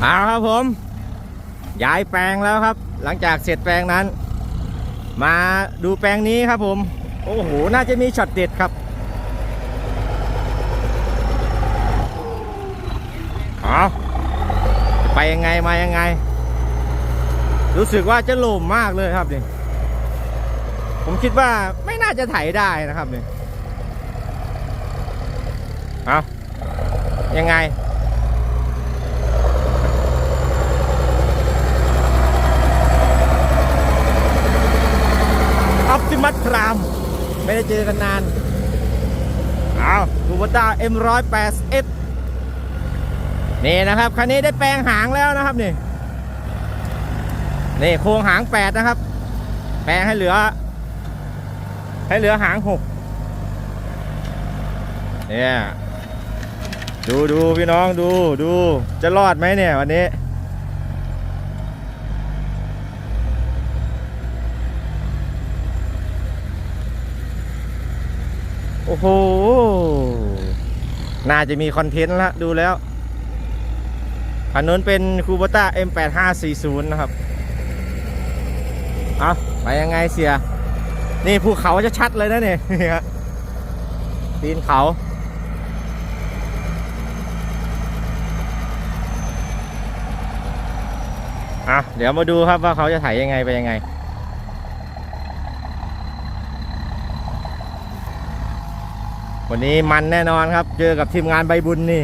เอาครับผม ย้ายแปลงแล้วครับ หลังจากเสร็จแปลงนั้น มาดูแปลงนี้ครับผม โอ้โห น่าจะมีช็อตเด็ดครับเอาไปยังไงมายังไง รู้สึกว่าจะโล่มมากเลยครับนี่ผมคิดว่าไม่น่าจะไถได้นะครับนี่เอายังไง ออปติมัสพราม ไม่ได้เจอกันนานเอาคูบต้า M108S นี่นะครับ คันนี้ได้แปลงหางแล้วนะครับนี่ นี่โครงหาง8นะครับ แปลงให้เหลือ ให้เหลือหาง6เนี่ย ดูดูพี่น้องดูดูจะรอดไหมเนี่ยวันนี้ โอ้โห น่าจะมีคอนเทนต์ละดูแล้ว อันนู้นเป็นคูบต้า M8540 นะครับ เอาไปยังไงเสีย นี่ภูเขาจะชัดเลยนะเนี่ยนี่ฮะปีนเขาอะเดี๋ยวมาดูครับว่าเขาจะถ่ายยังไงไปยังไง วันนี้มันแน่นอนครับ เจอกับทีมงานใบบุญนี่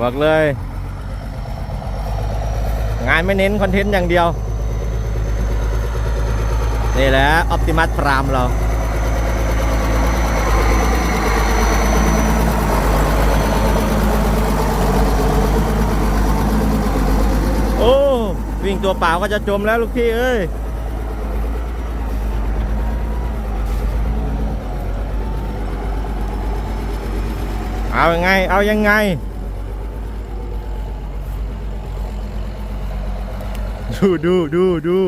บอกเลย งานไม่เน้นคอนเทนต์อย่างเดียว นี่แหละออ t ติมัสพรามเราโอ้วิ่งตัวเปล่าก็จะจมแล้วลูกพี่เอ้ย เอายังไง เอายังไง ดูดูดูดู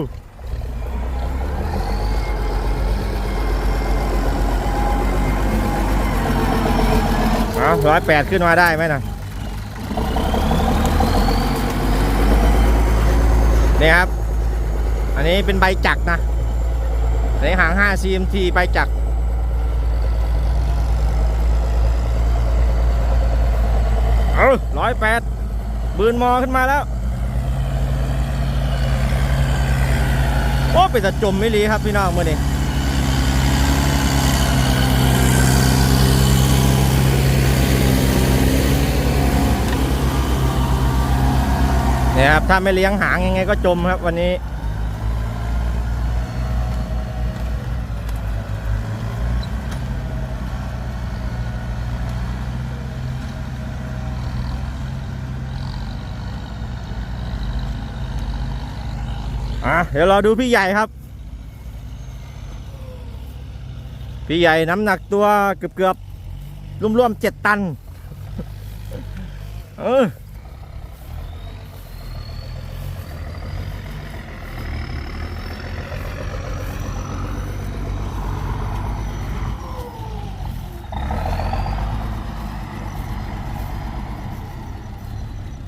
เอาร้อยแปดขึ้นมาได้ไหมนะนี่ครับ อันนี้เป็นใบจักรนะในหาง 5 CMT ใบจัก ร้อยแปดบืนมอขึ้นมาแล้ว โอ้ไปจะจมไม่รีครับพี่น้องมื่อนี้เนี่ยครับถ้าไม่เลี้ยงหางยังไงก็จมครับวันนี้ อะเดี๋ยวเราดูพี่ใหญ่ครับ พี่ใหญ่น้ำหนักตัวเกือบเกือบๆรวมๆเจ็ดตัน เออ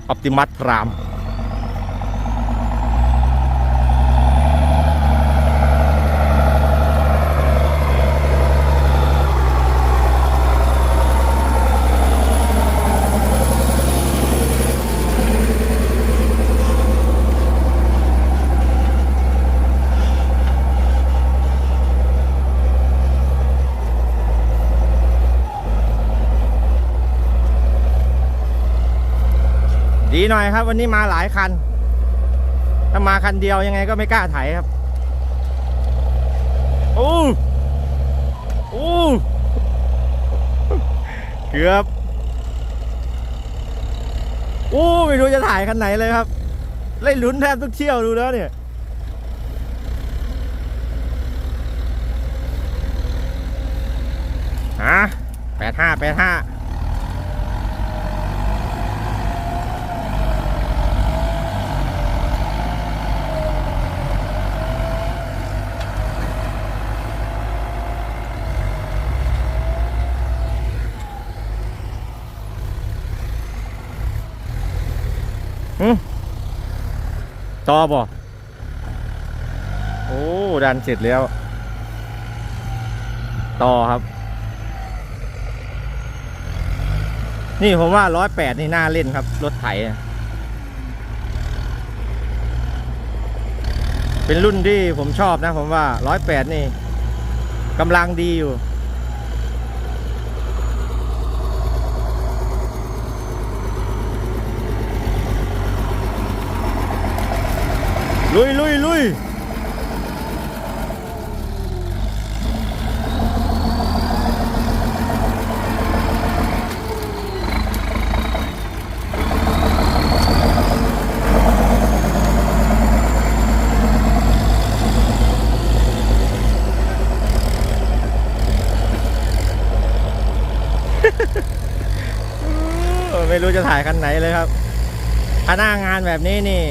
ออปติมัสพราม หน่อยครับ วันนี้มาหลายคัน ถ้ามาคันเดียวยังไงก็ไม่กล้าไถครับ โอ้โอ้เกือบโอ้ไม่รู้จะถ่ายคันไหนเลยครับเล่นลุ้นแทบทุกเที่ยวดูแล้วเนี่ยฮะแปดห้าแปดห้า ต่อบ่โอ้ดันเสร็จแล้ว ต่อครับ นี่ผมว่าร้อยแปดนี่น่าเล่นครับ รถไถ เป็นรุ่นที่ผมชอบนะ ผมว่าร้อยแปดนี่กำลังดีอยู่ ลุยลุยลุยไม่รู้จะถ่ายคันไหนเลยครับถ้าหน้างานแบบนี้นี่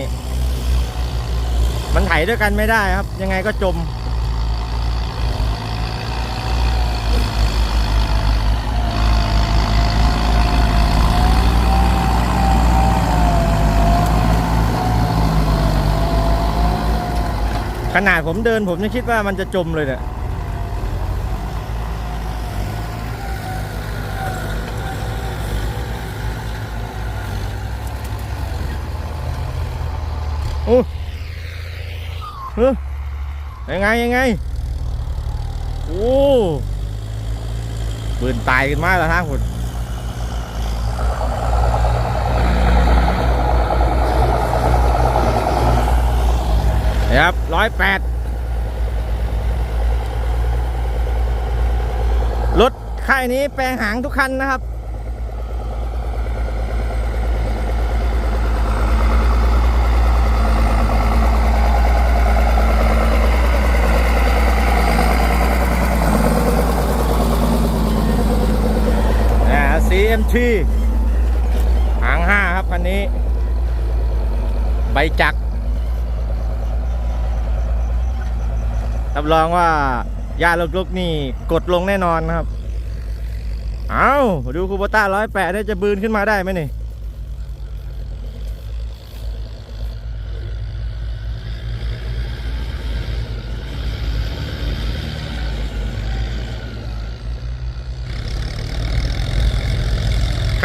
มันไถด้วยกันไม่ได้ครับ ยังไงก็จม ขนาดผมเดินผมยังคิดว่ามันจะจมเลยเนี่ยโอ้ เฮ้ยยังไงยังไง โอ้ปืนตายกันมากแล้วทางคุณนะครับร้อยแปดรถค่ายนี้แปลงหางทุกคันนะครับ นะ ทีหางห้าครับคันนี้ ใบจักรรับรองว่ายาลกๆนี่กดลงแน่นอนนะครับ เอาดูคูโบต้าร้อยแปดจะบืนขึ้นมาได้ไหมนี่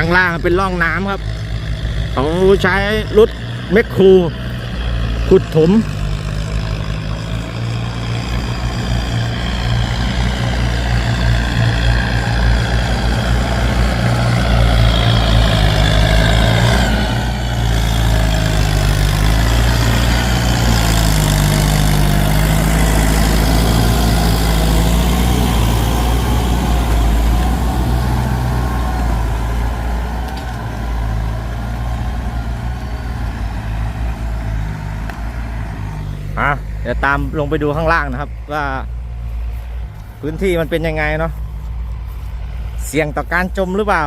ข้างล่างเป็นร่องน้ำครับเขาใช้รถแมคโครขุดถม อะเดี๋ยวตามลงไปดูข้างล่างนะครับ ว่าพื้นที่มันเป็นยังไงเนาะเสี่ยงต่อการจมหรือเปล่า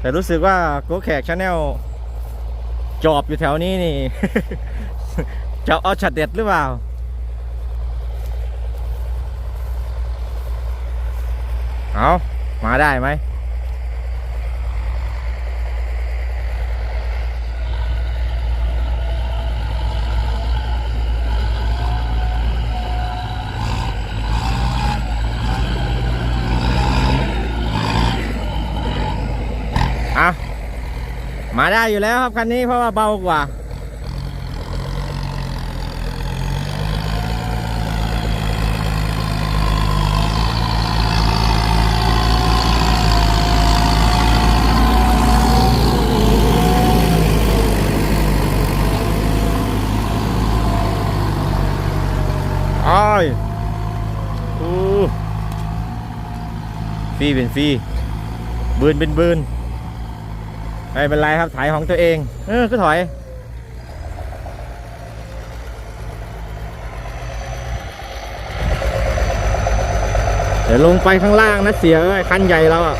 แต่รู้สึกว่าโกแขกชาแนลจอบอยู่แถวนี้นี่ จะเอาช็อตเด็ดหรือเปล่า เอามาได้ไหม อะ มาได้อยู่แล้วครับคันนี้เพราะว่าเบากว่าอ้ายอู้ฟรีเไม่เป็นไรครับถ่ายของตัวเอง เออก็ถอย เดี๋ยวลงไปข้างล่างนะเสียเอ้ยคันใหญ่เราอะ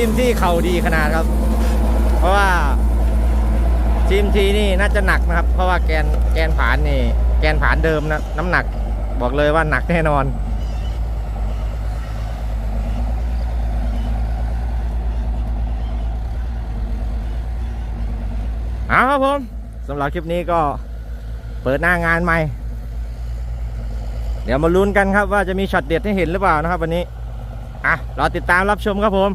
อ ที่ เข่าดีขนาดครับ เพราะว่าทีมทีนี่น่าจะหนักนะครับ เพราะว่าแกนแกนผานนี่ แกนผานเดิมนะน้ำหนัก บอกเลยว่าหนักแน่นอนเอาครับผมสำหรับคลิปนี้ก็เปิดหน้างานใหม่ เดี๋ยวมาลุ้นกันครับว่าจะมีช็อตเด็ดให้เห็นหรือเปล่านะครับวันนี้ อะรอติดตามรับชมครับผม